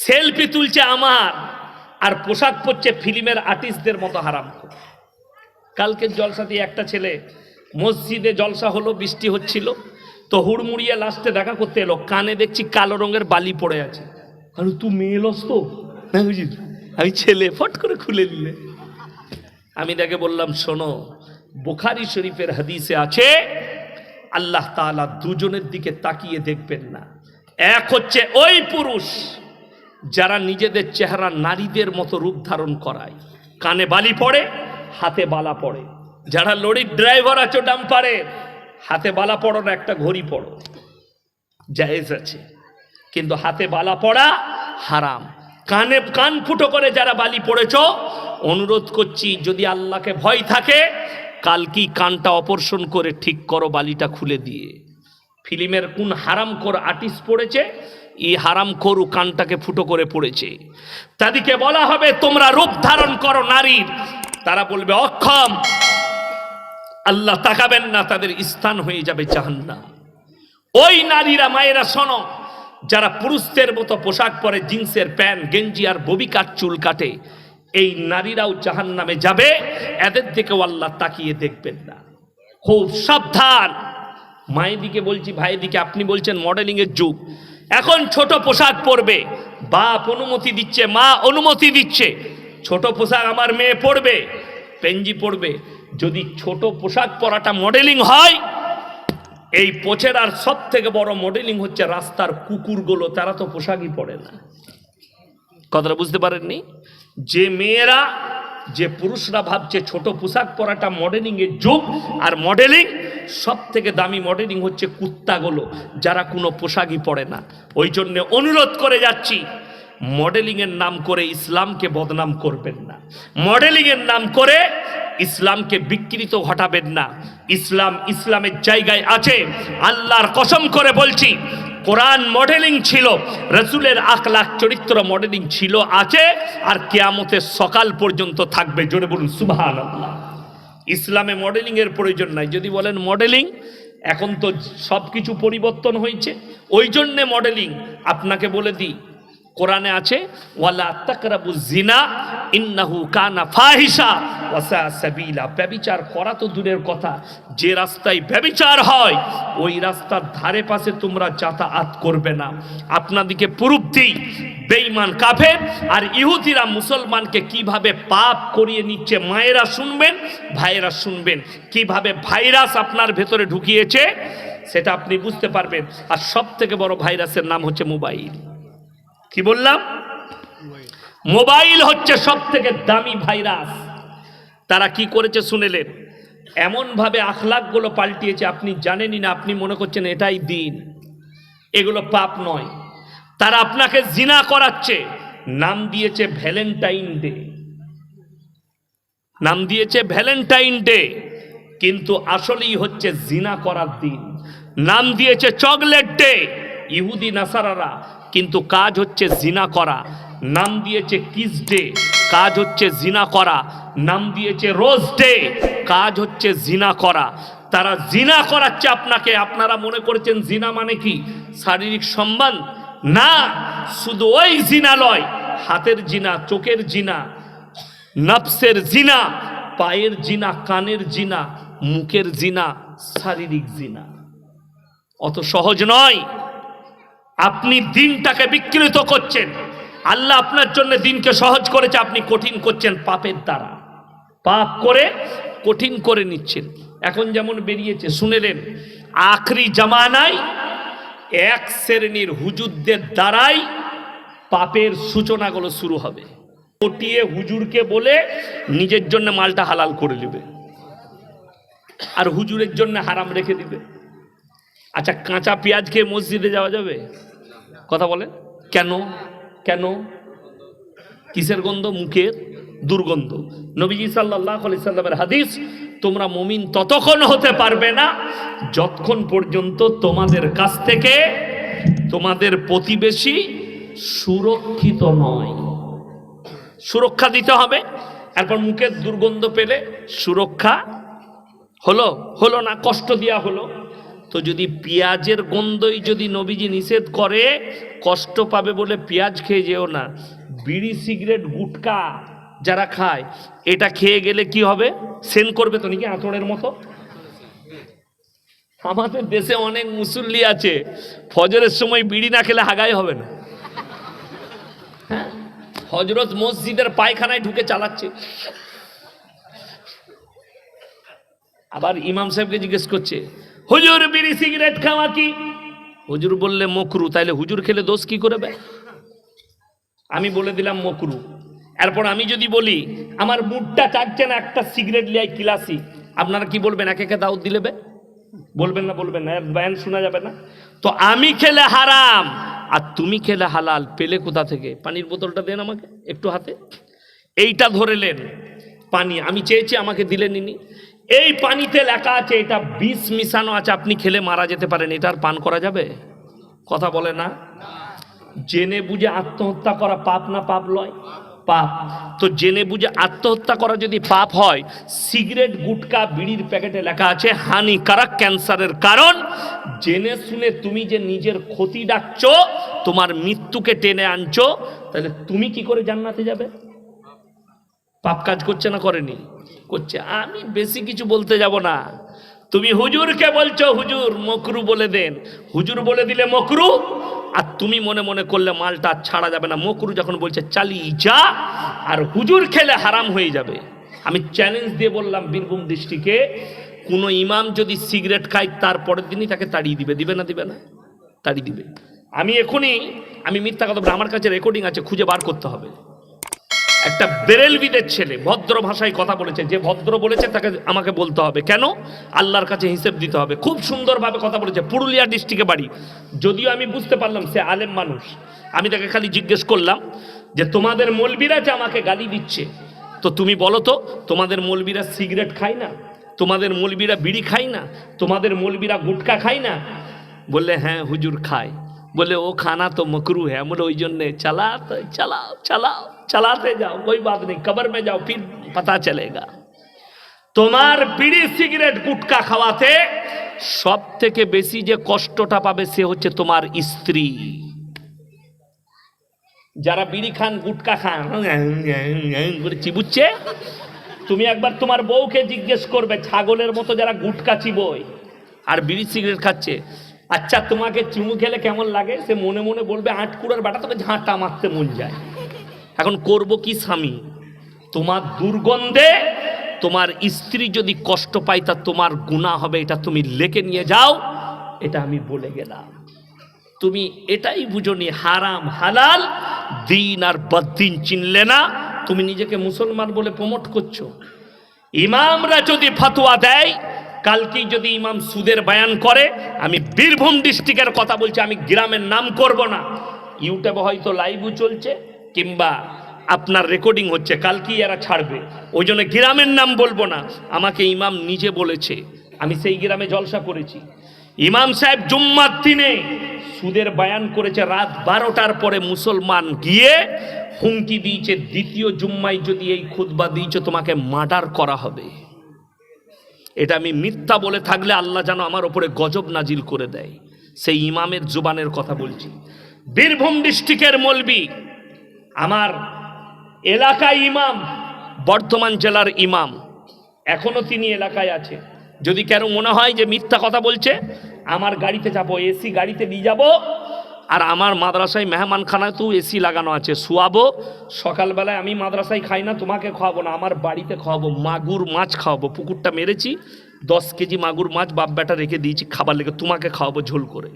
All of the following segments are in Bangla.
সেলফি তুলছে আমার, আর পোশাক পরছে ফিল্মের আর্টিস্টদের মতো হারাম কালকের জলসা দিয়ে একটা ছেলে, মসজিদে জলসা হলো, বৃষ্টি হচ্ছিল, তো হুড়মুড়িয়ে লাস্টে দেখা করতে এলো, কানে দেখছি কালো রঙের বালি পড়ে আছে। আর তুই মেয়ে লস তো? হ্যাঁ বুঝি আমি ছেলে, ফট করে খুলে নিলে। আমি তাকে বললাম, শোনো, বোখারি শরীফের হাদিসে আছে, আল্লাহ তাআলা দুজনের দিকে তাকিয়ে দেখবেন না। এক হচ্ছে ওই পুরুষ যারা নিজেদের চেহারা নারীদের মতো রূপ ধারণ করায়। কানে বালি পড়ে, হাতে বালা পড়ে। যারা লরির ড্রাইভার আছো, ডাম্পারে, হাতে বালা পড়ো না, একটা ঘড়ি পড়ো। জায়েজ আছে। কিন্তু হাতে বালা পড়া হারাম। কানে কান ফুটো করে যারা বালি পড়েছ, অনুরোধ করছি, যদি আল্লাহকে ভয় থাকে, কাল কি কানটা অপারেশন করে ঠিক করো, বালিটা খুলে দিয়ে। ফিল্মের কোন হারাম কর আর্টিস্ট পড়েছে এই হারাম করু কানটাকে ফুটো করে পড়েছে। তাদেরকে বলা হবে, তোমরা রূপ ধারণ করো নারীর। তারা বলবে, অক্ষম। আল্লাহ তাকাবেন না, তাদের স্থান হয়ে যাবে জাহান্নাম। ওই নারীরা, মায়েরা, শোনো, যারা পুরুষদের মতো পোশাক পরে জিন্সের প্যান্ট, গেঞ্জি আর ববিকার চুল কাটে, এই নারীরাও জাহান নামে যাবে, এদের দিকেও আল্লাহ তাকিয়ে দেখবেন না। খুব সাবধান। মায়ের দিকে বলছি, ভাইয়ের দিকে, আপনি বলছেন মডেলিং এর যুগ। এখন ছোট পোশাক পরবে। বাপ অনুমতি দিচ্ছে, মা অনুমতি দিচ্ছে। ছোট পোশাক আমার মেয়ে পরবে, পেঞ্জি পরবে। যদি ছোট পোশাক পরাটা মডেলিং হয়, এই পোচের আর সব থেকে বড় মডেলিং হচ্ছে রাস্তার কুকুরগুলো, তারা তো পোশাকই পরে না। কথাটা বুঝতে পারেননি? যে মেয়েরা যে পুরুষরা ভাবছে ছোট পোশাক পরাটা মডেলিং এর যুগ, আর মডেলিং সব থেকে দামি মডেলিং হচ্ছে কুত্তাগুলো, যারা কোনো পোশাকই পরে না। ওই জন্য অনুরোধ করে যাচ্ছি মডেলিং এর নাম করে ইসলামকে বদনাম করবেন না। মডেলিং এর নাম করে ইসলামকে বিকৃত ঘটাবেন না। ইসলাম ইসলামের জায়গায় আছে, আল্লাহর কসম করে বলছি কোরআন মডেলিং ছিল, রসুলের আখলাখ, চরিত্র মডেলিং ছিল, আছে, আর কেয়ামতের সকাল পর্যন্ত থাকবে, জোরে বলুন সুবাহান ইসলামে মডেলিংয়ের প্রয়োজন নাই, যদি বলেন মডেলিং এখন তো সব কিছু পরিবর্তন হয়েছে ওই জন্যে মডেলিং আপনাকে বলে দিই কোরআনে আছে, ওয়ালা তাকরাবু জিনা ইন্নাহু কানা ফাহিশা, ওয়াসা সাবিলা। ব্যবিচার করা তো দূরের কথা। যে রাস্তায় ব্যবিচার হয়, ওই রাস্তার ধারে পাশে তোমরা যাতায়াত করবে না। আপনাদিকে প্রুফ দিই, বেঈমান কাফের আর ইহুদিরা মুসলমানকে কীভাবে পাপ করিয়ে নিচ্ছে, মায়েরা শুনবেন, ভাইয়েরা শুনবেন। কীভাবে ভাইরাস আপনার ভেতরে ঢুকিয়েছে, সেটা আপনি বুঝতে পারবেন। আর সব থেকে বড় ভাইরাসের নাম হচ্ছে মোবাইল। কি বললাম? মোবাইল হচ্ছে সব থেকে দামি ভাইরাস। তারা কি করেছে শুনেলেন? এমনভাবে আখলাকগুলো পাল্টিয়েছে, আপনি জানেনই না, আপনি মনে করছেন এটাই দিন। এগুলো পাপ নয়। তারা আপনাকে জিনা করাচ্ছে। নাম দিয়েছে ভ্যালেন্টাইন ডে। নাম দিয়েছে ভ্যালেন্টাইন ডে, কিন্তু আসলেই হচ্ছে জিনা করার দিন। নাম দিয়েছে চকলেট ডে, ইহুদি নাসারারা কিন্তু কাজ হচ্ছে জিনা করা। নাম দিয়েছে কিস ডে, কাজ হচ্ছে জিনা করা। নাম দিয়েছে রোজ ডে, কাজ হচ্ছে জিনা করা। তারা জিনা করাচ্ছে আপনাকে। আপনারা মনে করেছেন জিনা মানে কি? শারীরিক সম্মান? না, শুধু ওই জিনা লয় হাতের জিনা, চোখের জিনা, নফসের জিনা, পায়ের জিনা, কানের জিনা, মুখের জিনা, শারীরিক জিনা। অত সহজ নয়। আপনি দিনটাকে বিকৃত করছেন। আল্লাহ আপনার জন্য দিনকে সহজ করেছে, আপনি কঠিন করছেন পাপের দ্বারা। পাপ করে কঠিন করে নিচ্ছেন। এখন যেমন বেরিয়েছে, শুনেলেন, আখরি জামানায় এক শ্রেণির হুজুরদের দ্বারাই পাপের সূচনাগুলো শুরু হবে। পটিয়ে হুজুরকে বলে নিজের জন্য মালটা হালাল করে নেবে। আর হুজুরের জন্য হারাম রেখে দিবে। আচ্ছা কাঁচা পেঁয়াজ খেয়ে মসজিদে যাওয়া যাবে? কথা বলেন। কেন? কেন? কিসের গন্ধ? মুখের দুর্গন্ধ। নবীজি সাল্লাহ সাল্লামের হাদিস, তোমরা মমিন ততক্ষণ হতে পারবে না যতক্ষণ পর্যন্ত তোমাদের কাছ থেকে তোমাদের প্রতিবেশী সুরক্ষিত নয়। সুরক্ষা দিতে হবে। এরপর মুখের দুর্গন্ধ পেলে সুরক্ষা হলো হলো না, কষ্ট দেওয়া হলো। তো যদি পেঁয়াজের গন্ধই যদি নবীজি নিষেধ করে, কষ্ট পাবে বলে পেঁয়াজ খেয়ে যেও না। বিড়ি, সিগারেট, গুটকা যারা খায়, এটা খেয়ে গেলে কি হবে? সেন করবে তো নাকি আঁতড়ের মতো? আমাদের দেশে অনেক মুসল্লি আছে, ফজরের সময় বিড়ি না খেলে হাগাই হবে না। হ্যাঁ? হজরত মসজিদের পায়খানায় ঢুকে চালাচ্ছে। আবার ইমাম সাহেবকে জিজ্ঞেস করছে হুজুর বিড়ি সিগারেট খাওয়া কি? হুজুর বললে, মকরু। তাইলে হুজুর খেলে দোষ কি করবে? আমি বলে দিলাম, মকরু। এরপর আমি যদি বলি, আমার মুডটা চাচ্ছে না, একটা সিগারেট লিয়াই, কিলাসি। আপনারা কি বলবেন, একে একে দাউদ দিলেবে বলবেন না বলবেন না বয়ান শোনা যাবে না। তো আমি খেলে হারাম, আর তুমি খেলে হালাল, পেলে কোথা থেকে? পানির বোতলটা দেন আমাকে, একটু হাতে। এইটা ধরে নেন, পানি। আমি চেয়েছি আমাকে দিলেন ইনি। এই পানিতে লেখা আছে, এটা বিষ মিশানো আছে, আপনি খেলে মারা যেতে পারেন, এটা আর পান করা যাবে? কথা বলে না? জেনে বুঝে আত্মহত্যা করা পাপ না পাপ লয়? পাপ। তো জেনে বুঝে আত্মহত্যা করা যদি পাপ হয়, সিগারেট, গুটকা, বিড়ির প্যাকেটে লেখা আছে, হানিকারক ক্যান্সারের কারণ। জেনে শুনে তুমি যে নিজের ক্ষতি ডাকছো, তোমার মৃত্যুকে টেনে আনছো, তাহলে তুমি কি করে জান্নাতে যাবে? পাপ কাজ করছে না করেনি? করছে। আমি বেশি কিছু বলতে যাব না। তুমি হুজুরকে বলছো, হুজুর, মকরু বলে দেন। হুজুর বলে দিলে মকরু, আর তুমি মনে মনে করলে মালটা ছাড়া যাবে না। মকরু যখন বলছে চালি যা, আর হুজুর খেলে হারাম হয়ে যাবে। আমি চ্যালেঞ্জ দিয়ে বললাম বীরভূম ডিস্ট্রিক্টে কোনো ইমাম যদি সিগারেট খায়, তার পরের দিনই তাকে তাড়িয়ে দিবে। দিবে না দিবে না। তাড়িয়ে দিবে। আমি এখনই, আমি মিথ্যা কথা আমার কাছে রেকর্ডিং আছে, খুঁজে বার করতে হবে। একটা বেরেলবিদের ছেলে, ভদ্র ভাষায় কথা বলেছে। যে ভদ্র বলেছে, তাকে আমাকে বলতে হবে। কেন? আল্লাহর কাছে হিসেব দিতে হবে। খুব সুন্দরভাবে কথা বলেছে, পুরুলিয়া ডিস্ট্রিক্টে বাড়ি। যদিও আমি বুঝতে পারলাম সে আলেম মানুষ। আমি তাকে খালি জিজ্ঞেস করলাম যে, তোমাদের মলবিরা যে আমাকে গালি দিচ্ছে? তো তুমি বলো তো, তোমাদের মলবিরা সিগারেট খায় না? তোমাদের মলবিরা বিড়ি খায় না? তোমাদের মলবিরা গুটকা খায় না? বললে হ্যাঁ হুজুর, খায়। बोले वो खाना तो मकरू है बोले ওই জন্যে চালাতে চালাও চালাও চালাতে যাও कोई बात नहीं कब्र में जाओ फिर पता चलेगा তোমার বিড়ি সিগারেট গুটকা খাওয়াতে সব থেকে বেশি যে কষ্টটা পাবে সে হচ্ছে তোমার স্ত্রী যারা বিড়ি খান গুটকা খান করে চিবুচ্ছে তুমি একবার তোমার বউকে জিজ্ঞেস করবে ছাগলের মতো যারা গুটকা চিবোয় আর বিড়ি সিগারেট খাচ্ছে আচ্ছা তোমাকে চুমু খেলে কেমন লাগে? সে মনে মনে বলবে আটকুড়ার বাটা তোকে ঝাঁটা মারতে মন যায়। এখন করব কি স্বামী? তোমার দুর্গন্ধে তোমার স্ত্রী যদি কষ্ট পায়, তা তোমার গুণা হবে, এটা তুমি লেকে নিয়ে যাও, এটা আমি বলে গেলাম। তুমি এটাই বুঝনি হারাম, হালাল, দিন আর বদিন চিনলে না, তুমি নিজেকে মুসলমান বলে প্রমোট করছ। ইমামরা যদি ফতোয়া দেয় কালকেই যদি ইমাম সুদের বায়ান করে, আমি বীরভূম ডিস্ট্রিক্টের কথা বলছি, আমি গ্রামের নাম করব না। ইউটিউবে হয়তো লাইভও চলছে, কিংবা আপনার রেকর্ডিং হচ্ছে, কালকেই এরা ছাড়বে। ওই জন্য গ্রামের নাম বলব না, আমাকে ইমাম নিজে বলেছে। আমি সেই গ্রামে জলসা করেছি। ইমাম সাহেব জুম্মার দিনে সুদের বায়ান করেছে, রাত বারোটার পরে মুসলমান গিয়ে হুমকি দিয়েছে, দ্বিতীয় জুম্মায় যদি এই খুতবা দিয়েছে, তোমাকে মার্ডার করা হবে। এটা আমি মিথ্যা বলে থাকলে আল্লাহ যেন আমার ওপরে গজব নাজিল করে দেয়। সেই ইমামের জোবানের কথা বলছি। বীরভূম ডিস্ট্রিক্টের মলবি, আমার এলাকায় ইমাম বর্ধমান জেলার ইমাম, এখনও তিনি এলাকায় আছে। যদি কেন মনে হয় যে মিথ্যা কথা বলছে, আমার গাড়িতে যাব, এসি গাড়িতে নিয়ে যাব আর আমার মাদ্রাসায় মেহমানখানায় তো এসি লাগানো আছে। শোয়াবো, সকালবেলায় আমি মাদ্রাসায় খাই না, তোমাকে খাওয়াবো না, আমার বাড়িতে খাওয়াবো, মাগুর মাছ খাওয়াবো। পুকুরটা মেরেছি, দশ কেজি মাগুর মাছ বাপ বেটা রেখে দিয়েছি, খাবার লেগে তোমাকে খাওয়াবো ঝোল করে।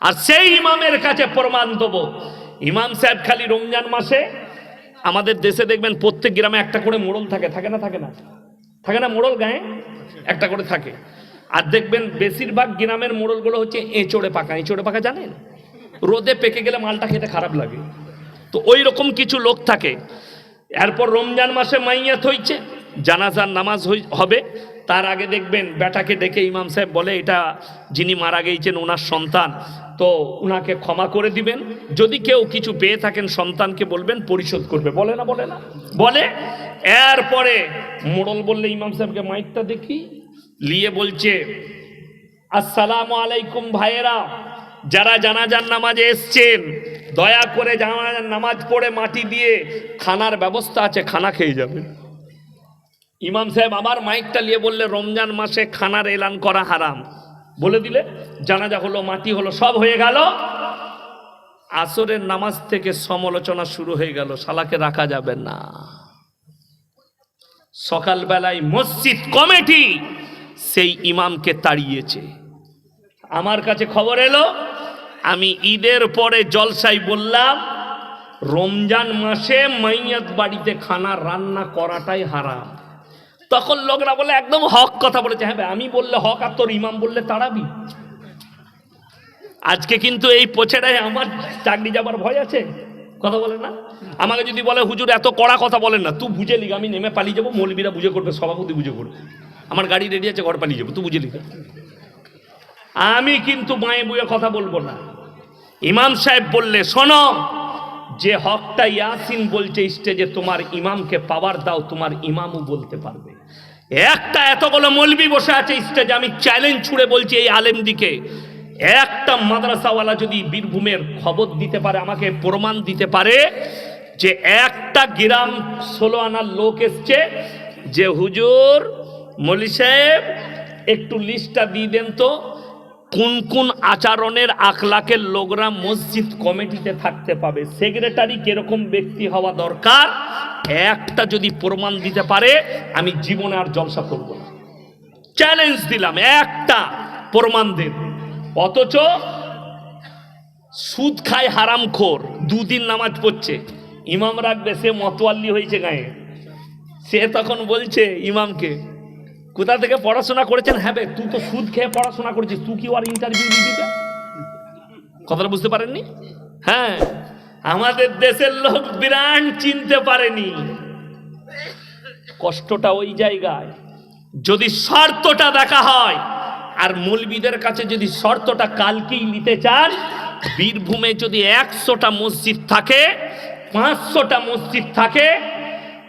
আর সেই ইমামের কাছে প্রমাণ দেবো। ইমাম সাহেব খালি রমজান মাসে আমাদের দেশে দেখবেন প্রত্যেক গ্রামে একটা করে মোড়ল থাকে থাকে না থাকে না? থাকে না মোড়ল গায়ে? একটা করে থাকে। আর দেখবেন বেশিরভাগ গ্রামের মোড়লগুলো হচ্ছে এঁচড়ে পাকা। এঁচড়ে পাকা জানেন? রোদে পেকে গেলে মালটা খেতে খারাপ লাগে। তো ওই রকম কিছু লোক থাকে। এরপর রমজান মাসে মাইয়াত হইছে, জানাজার নামাজ হবে। তার আগে দেখবেন বেটাকে ডেকে ইমাম সাহেব বলে, এটা যিনি মারা গিয়েছেন ওনার সন্তান। তো উনাকে ক্ষমা করে দিবেন। যদি কেউ কিছু পেয়ে থাকেন সন্তানকে বলবেন, পরিশোধ করবে। বলে না বলে না। বলে, এরপরে মোড়ল বললে ইমাম সাহেবকে, মাইকটা দেখি। নিয়ে বলছে, আসসালামু আলাইকুম ভাইয়েরা। যারা জানাজার নামাজে এসছেন, দয়া করে জানাজার নামাজ পড়ে মাটি দিয়ে খানার ব্যবস্থা আছে, খানা খেয়ে যাবেন। ইমাম সাহেব আবার মাইকটা নিয়ে বললে, রমজান মাসে খানার এলান করা হারাম। বলে দিলে, জানাজা হলো, মাটি হলো, সব হয়ে গেল। আসরের নামাজ থেকে সমালোচনা শুরু হয়ে গেল, শালাকে রাখা যাবে না। সকালবেলায় মসজিদ কমিটি সেই ইমামকে তাড়িয়েছে। আমার কাছে খবর এলো আমি ঈদের পরে জলসাই বললাম, রমজান মাসে মাইয়াত বাড়িতে খানা রান্না করাটাই হারাম। তখন লোকরা বলে, একদম হক কথা বলেছে। হ্যাঁ আমি বললে হক, আর তোর ইমাম বললে তাড়াবি। আজকে কিন্তু এই পোছেটাই আমার চাকরি যাবার ভয় আছে। কথা বলে না? আমাকে যদি বলে, হুজুর, এত কড়া কথা বলেন না, তুই বুঝে লিখ, আমি নেমে পালিয়ে যাব, মৌলবীরা বুঝে করবে, সভাপতি বুঝে করবে। আমার গাড়ি রেডি আছে, ঘর পালিয়ে যাব, তুই বুঝে লিখ। আমি কিন্তু মায়ে বুয়ে কথা বলব না। ইমাম সাহেব বললে, শোনো, যে হকটা ইয়াসিন বলছে স্টেজে, তোমার ইমামকে পাওয়ার দাও, তোমার ইমামও বলতে পারবে। একটা এতগুলো মলবি বসে আছে স্টেজে, আমি চ্যালেঞ্জ ছুড়ে বলছি এই আলেম দিকে একটা মাদ্রাসাওয়ালা যদি বীরভূমের খবর দিতে পারে, আমাকে প্রমাণ দিতে পারে যে একটা গ্রাম ষোলো আনার লোক এসছে, যে হুজুর মলি সাহেব, একটু লিস্টটা দিয়ে দেন তো। কোন কোন আচরণের আখলাকের লোকরা মসজিদ কমিটিতে থাকতে পাবে? সেক্রেটারি কীরকম ব্যক্তি হওয়া দরকার? একটা যদি প্রমাণ দিতে পারে, আমি জীবনে আর জলসা করব না। চ্যালেঞ্জ দিলাম, একটা প্রমাণ দেন অথচ সুদ খায় হারামখোর, দুদিন নামাজ পড়ছে। ইমাম রাখবে, সে মতোয়াল্লি হয়েছে গায়ে। সে তখন বলছে ইমামকে কোথা থেকে পড়াশোনা করেছেন? হ্যাঁ তুই তো সুদ খেয়ে পড়াশোনা করেছিস। তুই কি আর ইন্টারভিউ দিতে কথাটা বুঝতে পারেননি? হ্যাঁ আমাদের দেশের লোক বিরাট চিনতে পারেনি। কষ্টটা ওই জায়গায়। যদি শর্তটা দেখা হয়, আর মৌলবিদের কাছে যদি শর্তটা কালকেই নিতে চান, বীরভূমে যদি একশোটা মসজিদ থাকে, পাঁচশোটা মসজিদ থাকে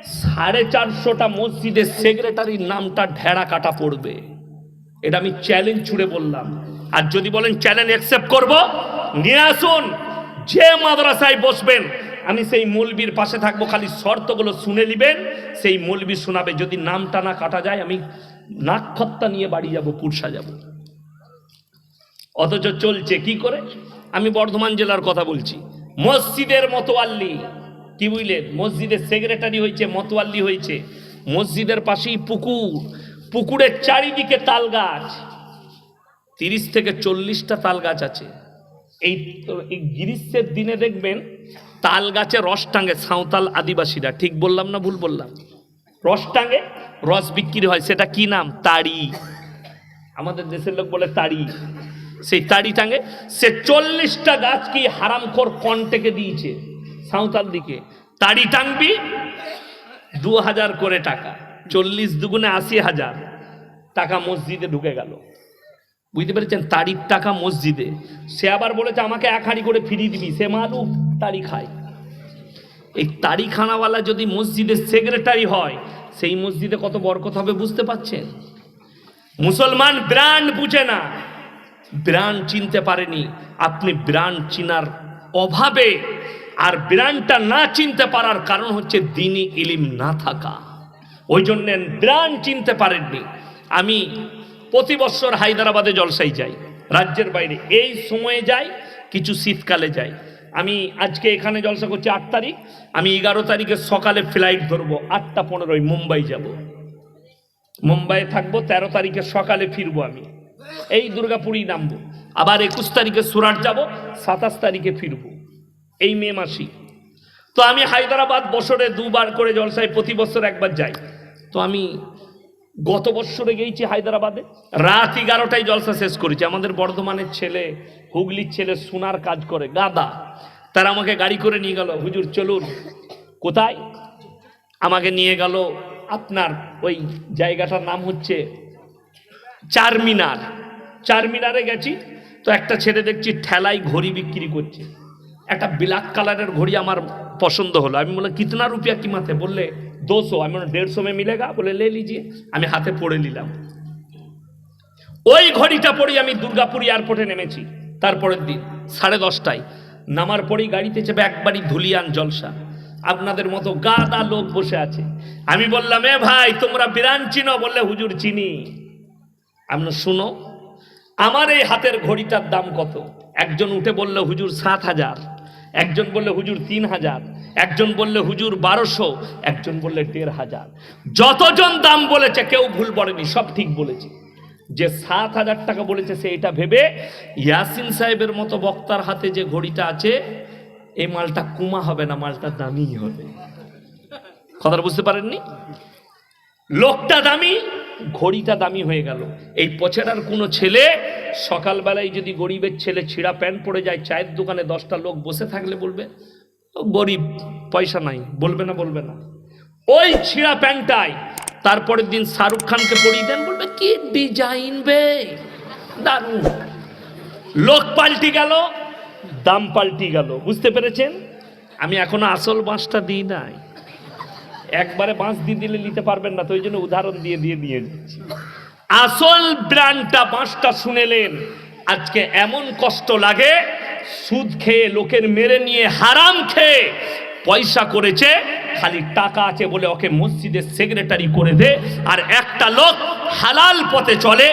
সাড়ে চারশোটা মসজিদের সেক্রেটারির নামটা ঢেড়া কাটা পড়বে। এটা আমি চ্যালেঞ্জ ছুড়ে বললাম। আর যদি বলেন চ্যালেঞ্জ অ্যাকসেপ্ট করব, নিয়ে আসুন। যে মাদ্রাসায় বসবেন, আমি সেই মৌলবীর পাশে থাকব, খালি শর্তগুলো শুনে নিবেন, সেই মৌলবি শোনাবে। যদি নামটা না কাটা যায়, আমি নাক্ষত্তা নিয়ে বাড়ি যাব, পুরসা যাব। অথচ চলছে কি করে? আমি বর্ধমান জেলার কথা বলছি। মসজিদের মতোয়াল্লি। কি বুঝলেন মসজিদের সেক্রেটারি হয়েছে, মতোয়াল্লি হয়েছে। মসজিদের পাশেই পুকুর, পুকুরের চারিদিকে তাল গাছ তিরিশ থেকে চল্লিশটা তাল গাছ আছে। এই গ্রীষ্মের দিনে দেখবেন তাল গাছে রস টাঙে সাঁওতাল আদিবাসীরা, ঠিক বললাম না ভুল বললাম? রস টাঙে রস বিক্রি হয়, সেটা কি নাম? তাড়ি। আমাদের দেশের লোক বলে তাড়ি। সেই তাড়ি টাঙে সে চল্লিশটা গাছ কি হারামখোর কন্টেকে দিয়েছে। সাঁওতাল দিকে। তাড়ি টাঙবি দু হাজার করে টাকা। চল্লিশ দুগুণে আশি হাজার। টাকা মসজিদে ঢুকে গেল। বুঝতে পেরেছেন? তাড়ির টাকা মসজিদে। সে আবার বলেছে, আমাকে এক হাঁড়ি করে ফিরিয়ে দিবি। সে মালু তাড়ি খায়। এই তাড়ি খানাওয়ালা যদি মসজিদের সেক্রেটারি হয়, সেই মসজিদে কত বরকত হবে বুঝতে পাচ্ছেন মুসলমান ব্র্যান্ড বুঝে না। ব্র্যান্ড চিনতে পারেনি। আপনি ব্র্যান্ড চিনার অভাবে আর ব্র্যান্ডটা না চিনতে পারার কারণ হচ্ছে দিনই ইলিম না থাকা। ওই জন্য ব্র্যান্ড চিনতে পারেননি। আমি প্রতি বছর হায়দ্রাবাদে জলসাই যাই, রাজ্যের বাইরে। এই সময়ে যাই, কিছু শীতকালে যাই। আমি আজকে এখানে জলসা করছি আট তারিখ। আমি এগারো তারিখে সকালে ফ্লাইট ধরবো, আটটা পনেরোই মুম্বাই যাব। মুম্বাইয়ে থাকব, তেরো তারিখে সকালে ফিরবো আমি। এই দুর্গাপুরেই নামবো। আবার একুশ তারিখে সুরাট যাব, সাতাশ তারিখে ফিরবো। এই মে মাসি তো আমি হায়দ্রাবাদ বছরে দুবার করে জলসায় প্রতি বছর একবার যাই। তো আমি গত বছরে গেছি হায়দ্রাবাদে। রাত এগারোটায় জলসা শেষ করেছি। আমাদের বর্ধমানের ছেলে, হুগলির ছেলে সোনার কাজ করে, গাদা। তারা আমাকে গাড়ি করে নিয়ে গেল, হুজুর, চলুন। কোথায়? আমাকে নিয়ে গেল আপনার ওই জায়গাটার নাম হচ্ছে চারমিনার। চারমিনারে গেছি, তো একটা ছেলে দেখছি ঠেলাই ঘড়ি বিক্রি করছে। একটা ব্ল্যাক কালারের ঘড়ি আমার পছন্দ হলো। আমি বললাম, কিতনা রুপিয়া কি কিমাতে বললে দুশো আমি দেড়শো মে মিলেগা? বলে, লে লিজিয়ে। আমি হাতে পড়ে নিলাম। ওই ঘড়িটা পরেই আমি দুর্গাপুর এয়ারপোর্টে নেমেছি। তারপরের দিন, সাড়ে দশটায়, নামার পরেই গাড়িতে চেপে একবারই ধুলিয়ান জলসা। আপনাদের মতো গাদা লোক বসে আছে। আমি বললাম, এ ভাই, তোমরা বিরান চিনো? বললে, হুজুর, চিনি। আমরা শুনো, আমার এই হাতের ঘড়িটার দাম কত? একজন উঠে বললে, হুজুর, সাত হাজার। একজন বললে হুজুর তিন হাজার, একজন বললে হুজুর বারোশো, একজন বললে দেড় হাজার। যতজন দাম বলেছে কেউ ভুল বলেনি, সব ঠিক বলেছে। যে সাত হাজার টাকা বলেছে সে এটা ভেবে ইয়াসিন সাহেবের মতো বক্তার হাতে যে ঘড়িটা আছে এই মালটা কুমা হবে না, মালটা দামি হবে। কথাটা বুঝতে পারেননি? লোকটা দামি ঘড়িটা দামি হয়ে গেল। এই পছেড়ার কোনো ছেলে সকালবেলায় যদি গরিবের ছেলে ছিঁড়া প্যান্ট পরে যায়, চায়ের দোকানে দশটা লোক বসে থাকলে বলবে, "ও গরিব, পয়সা নাই। বলবে না বলবে না। ওই ছিঁড়া প্যান্টটাই। তারপরের দিন শাহরুখ খানকে পরিয়ে দেন, বলবে, কি ডিজাইন বে, দারুণ। লোক পাল্টি গেল, দাম পাল্টি গেল। বুঝতে পেরেছেন? আমি এখনও আসল বাঁশটা দিই নাই। একবারে বাঁশ দিয়ে দিলে নিতে পারবেন না, তো ওই জন্য উদাহরণ দিয়ে দিয়ে দিয়ে দিচ্ছি। আসল ব্র্যান্ডটা বাঁশটা শুনেলেন, আজকে এমন কষ্ট লাগে, সুদ খেয়ে লোকের মেরে নিয়ে হারাম খেয়ে পয়সা করেছে, খালি টাকা আছে বলে ওকে মসজিদের সেক্রেটারি করে দে, আর একটা লোক হালাল পথে চলে,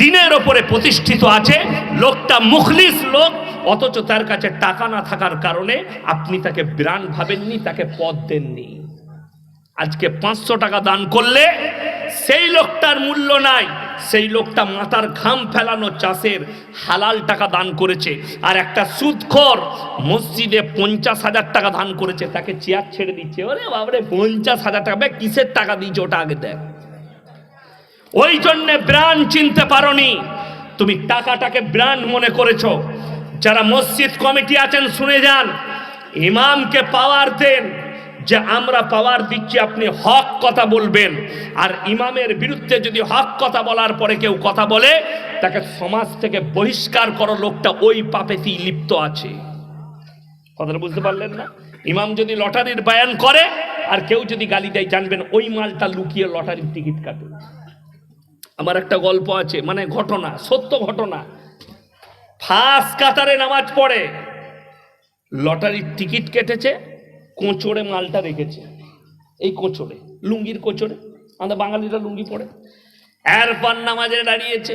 দিনের ওপরে প্রতিষ্ঠিত আছে, লোকটা মুখলিস লোক, অথচ তার কাছে টাকা না থাকার কারণে আপনি তাকে ব্রান্ড ভাবেননি, তাকে পদ দেননি। আজকে পাঁচশো টাকা দান করলে সেই লোকটার মূল্য নাই। সেই লোকটা মাথার ঘাম ফেলানো চাষের হালাল টাকা দান করেছে। আর একটা সুদখর মসজিদে পঞ্চাশ হাজার টাকা দান করেছে। তাকে চেয়ার ছেড়ে দিচ্ছে। ওরে বাবরে পঞ্চাশ হাজার টাকা। বে কিসের টাকা দিয়েছে ওটা আগে দেখ। ওই জন্যে ব্র্যান্ড চিনতে পারোনি। তুমি টাকাটাকে ব্র্যান্ড মনে করেছ। যারা মসজিদ কমিটি আছেন, শুনে যান। ইমামকে পাওয়ার দেন। যে আমরা পাওয়ার দিচ্ছি, আপনি হক কথা বলবেন। আর ইমামের বিরুদ্ধে যদি হক কথা বলার পরে কেউ কথা বলে, তাকে সমাজ থেকে বহিষ্কার করো লোকটা ওই পাপেতেই লিপ্ত আছে। কথাটা বুঝতে পারলেন না? ইমাম যদি লটারির বায়ান করে, আর কেউ যদি গালি দেয়, জানবেন ওই মালটা লুকিয়ে লটারির টিকিট কাটে। আমার একটা গল্প আছে মানে ঘটনা, সত্য ঘটনা। ফার্স্ট কাতারে নামাজ পড়ে, লটারির টিকিট কেটেছে কোঁচড়ে মালটা রেখেছে। এই কোঁচড়ে, লুঙ্গির কোঁচড়ে। আমাদের বাঙালিরা লুঙ্গি পড়ে এরপর নামাজে দাঁড়িয়েছে।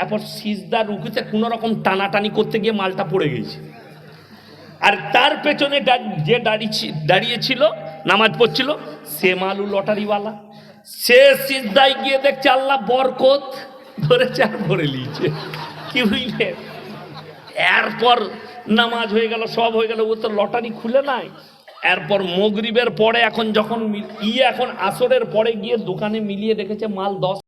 এরপর সিজদা, রুকুতে কোনো রকম টানাটানি করতে গিয়ে মালটা পড়ে গেছে আর তার পেছনে যে দাঁড়িয়ে দাঁড়িয়েছিল, নামাজ পড়ছিল, সে মালু লটারিওয়ালা। সে সিজদায় গিয়ে দেখছে আল্লাহ বরকত ধরে চার ভরে নিয়েছে। কি বুঝলে এরপর নামাজ হয়ে গেল, সব হয়ে গেল। ও তো লটারি খুলে নাই। এরপর মগরিবের পরে এখন যখন ইয়ে এখন আসরের পরে গিয়ে দোকানে মিলিয়ে দেখেছে মাল দশ